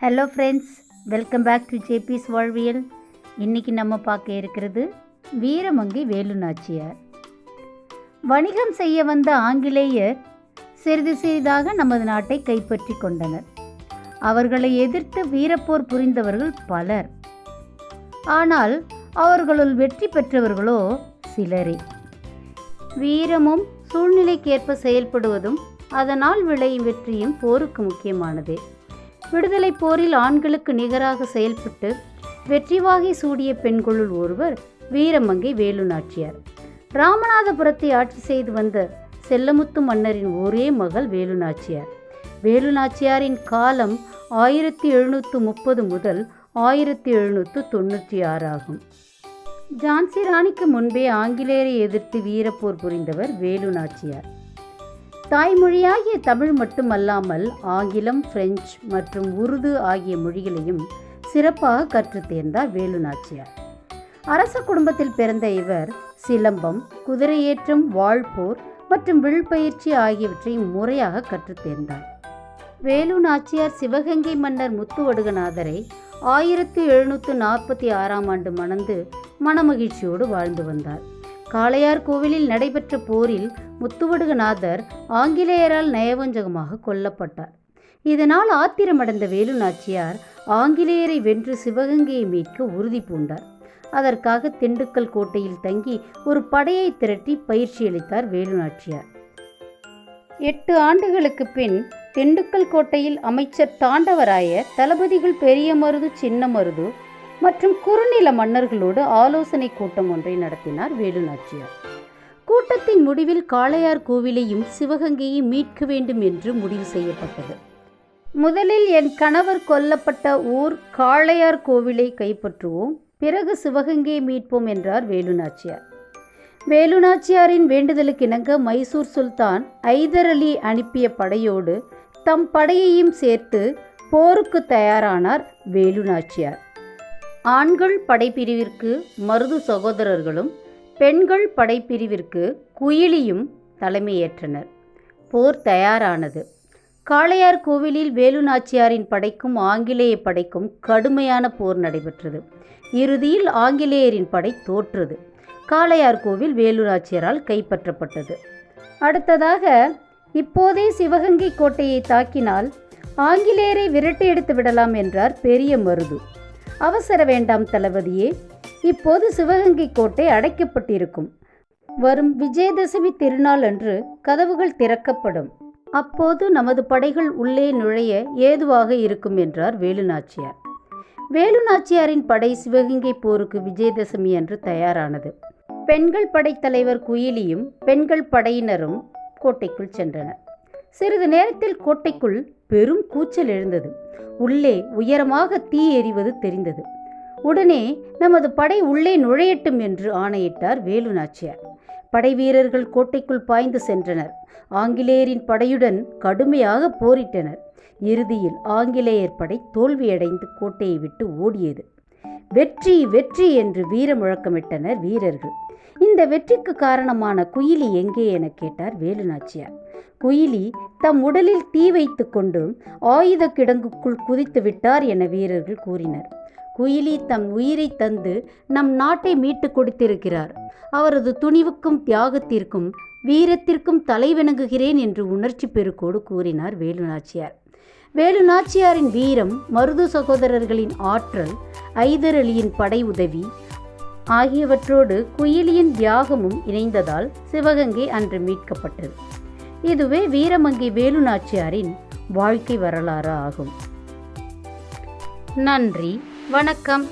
Hello friends welcome back to JB's வாழ்வியல் இன்னைக்கு நம்ம பார்க்க இருக்கிறது வீரமங்கி வேலுநாச்சியார். வணிகம் செய்ய வந்த ஆங்கிலேயர் சிறிது சிறிதாக நமது நாட்டை கைப்பற்றி கொண்டனர். அவர்களை எதிர்த்து வீரப்போர் புரிந்தவர்கள் பலர். ஆனால் அவர்களுள் வெற்றி பெற்றவர்களோ சிலரே. வீரமும் சூழ்நிலைக்கேற்ப செயல்படுவதும் அதனால் விளையும் வெற்றியும் போருக்கு முக்கியமானது. விடுதலை போரில் ஆண்களுக்கு நிகராக செயல்பட்டு வெற்றிவாகி சூடிய பெண்களுள் ஒருவர் வீரமங்கை வேலு நாச்சியார் ராமநாதபுரத்தை ஆட்சி செய்து வந்த செல்லமுத்து மன்னரின் ஒரே மகள் வேலு நாச்சியார் வேலு நாச்சியாரின் காலம் ஆயிரத்தி எழுநூற்று முப்பது முதல் ஆயிரத்தி எழுநூற்று தொண்ணூற்றி ஆறு ஆகும். ஜான்சி ராணிக்கு முன்பே ஆங்கிலேயரை எதிர்த்து வீரப்போர் புரிந்தவர் வேலு நாச்சியார் தாய்மொழியாகிய தமிழ் மட்டுமல்லாமல் ஆங்கிலம் பிரெஞ்சு மற்றும் உருது ஆகிய மொழிகளையும் சிறப்பாக கற்றுத்தேர்ந்தார் வேலு நாச்சியார். அரச குடும்பத்தில் பிறந்த இவர் சிலம்பம் குதிரையேற்றம் வாழ்போர் மற்றும் வில்பயிற்சி ஆகியவற்றை முறையாக கற்றுத் தேர்ந்தார். வேலு நாச்சியார் சிவகங்கை மன்னர் முத்துவடுகநாதரை ஆயிரத்தி எழுநூற்று நாற்பத்தி ஆறாம் ஆண்டு மணந்து மனமகிழ்ச்சியோடு வாழ்ந்து வந்தார். காளையார் கோவிலில் நடைபெற்ற போரில் முத்துவடுகநாதர் ஆங்கிலேயரால் நயவஞ்சகமாக கொல்லப்பட்டார். இதனால் ஆத்திரமடைந்த வேலு நாச்சியார் ஆங்கிலேயரை வென்று சிவகங்கையை மீட்க உறுதி பூண்டார். அதற்காக திண்டுக்கல் கோட்டையில் தங்கி ஒரு படையை திரட்டி பயிற்சியளித்தார் வேலு நாச்சியார் எட்டு ஆண்டுகளுக்கு பின் திண்டுக்கல் கோட்டையில் அமைச்சர் தாண்டவராயர் தளபதிகள் பெரிய மருது சின்ன மருது மற்றும் குறுநில மன்னர்களோடு ஆலோசனை கூட்டம் ஒன்றை நடத்தினார் வேலு நாச்சியார் கூட்டத்தின் முடிவில் காளையார் கோவிலையும் சிவகங்கையை மீட்க வேண்டும் என்று முடிவு செய்யப்பட்டது. முதலில் என் கணவர் கொல்லப்பட்ட ஊர் காளையார் கோவிலை கைப்பற்றுவோம் பிறகு சிவகங்கையை மீட்போம் என்றார் வேலுநாச்சியார். வேலுநாச்சியாரின் வேண்டுதலுக்கிணங்க மைசூர் சுல்தான் ஐதர் அலி அனுப்பிய படையோடு தம் படையையும் சேர்த்து போருக்கு தயாரானார் வேலுநாச்சியார். ஆண்கள் படைப்பிரிவிற்கு மருது சகோதரர்களும் பெண்கள் படைப்பிரிவிற்கு குயிலியும் தலைமையேற்றனர். போர் தயாரானது. காளையார் கோவிலில் வேலு நாச்சியாரின் படைக்கும் ஆங்கிலேய படைக்கும் கடுமையான போர் நடைபெற்றது. இறுதியில் ஆங்கிலேயரின் படை தோற்றது. காளையார் கோவில் வேலு நாச்சியாரால் கைப்பற்றப்பட்டது. அடுத்ததாக இப்போதே சிவகங்கை கோட்டையை தாக்கினால் ஆங்கிலேயரை விரட்டி எடுத்து விடலாம் என்றார் பெரிய மருது. அவசர வேண்டாம் தளபதியே. இப்போது சிவகங்கை கோட்டை அடைக்கப்பட்டிருக்கும். வரும் விஜயதசமி திருநாள் அன்று கதவுகள் திறக்கப்படும். அப்போது நமது படைகள் உள்ளே நுழைய ஏதுவாக இருக்கும் என்றார் வேலு நாச்சியார் வேலு நாச்சியாரின் படை சிவகங்கை போருக்கு விஜயதசமி அன்று தயாரானது. பெண்கள் படைத்தலைவர் குயிலியும் பெண்கள் படையினரும் கோட்டைக்குள் சென்றனர். சிறிது நேரத்தில் கோட்டைக்குள் பெரும் கூச்சல் எழுந்தது. உள்ளே உயரமாக தீ எறிவது தெரிந்தது. உடனே நமது படை உள்ளே நுழையட்டும் என்று ஆணையிட்டார் வேலு நாச்சியார். படை வீரர்கள் கோட்டைக்குள் பாய்ந்து சென்றனர். ஆங்கிலேயரின் படையுடன் கடுமையாக போரிட்டனர். இறுதியில் ஆங்கிலேயர் படை தோல்வியடைந்து கோட்டையை விட்டு ஓடியது. வெற்றி வெற்றி என்று வீர முழக்கமிட்டனர் வீரர்கள். இந்த வெற்றிக்கு காரணமான குயிலி எங்கே என கேட்டார் வேலுநாச்சியார் குயிலி தம் உடலில் தீ வைத்து கொண்டு ஆயுத கிடங்குக்குள் குதித்து விட்டார் என வீரர்கள் கூறினர். குயிலி தம் உயிரை தந்து நம் நாட்டை மீட்டு கொடுத்திருக்கிறார். அவரது துணிவுக்கும் தியாகத்திற்கும் வீரத்திற்கும் தலைவணங்குகிறேன் என்று உணர்ச்சி பெருக்கோடு கூறினார் வேலுநாச்சியார். வேலுநாச்சியாரின் வேலு நாச்சியாரின் வீரம் மருது சகோதரர்களின் ஆற்றல் ஐதர் அலியின் படை உதவி ஆகியவற்றோடு குயிலியின் தியாகமும் இணைந்ததால் சிவகங்கை அன்று மீட்கப்பட்டது. இதுவே வீரமங்கை வேலு நாச்சியாரின் வாழ்க்கை வரலாறு ஆகும். நன்றி வணக்கம்.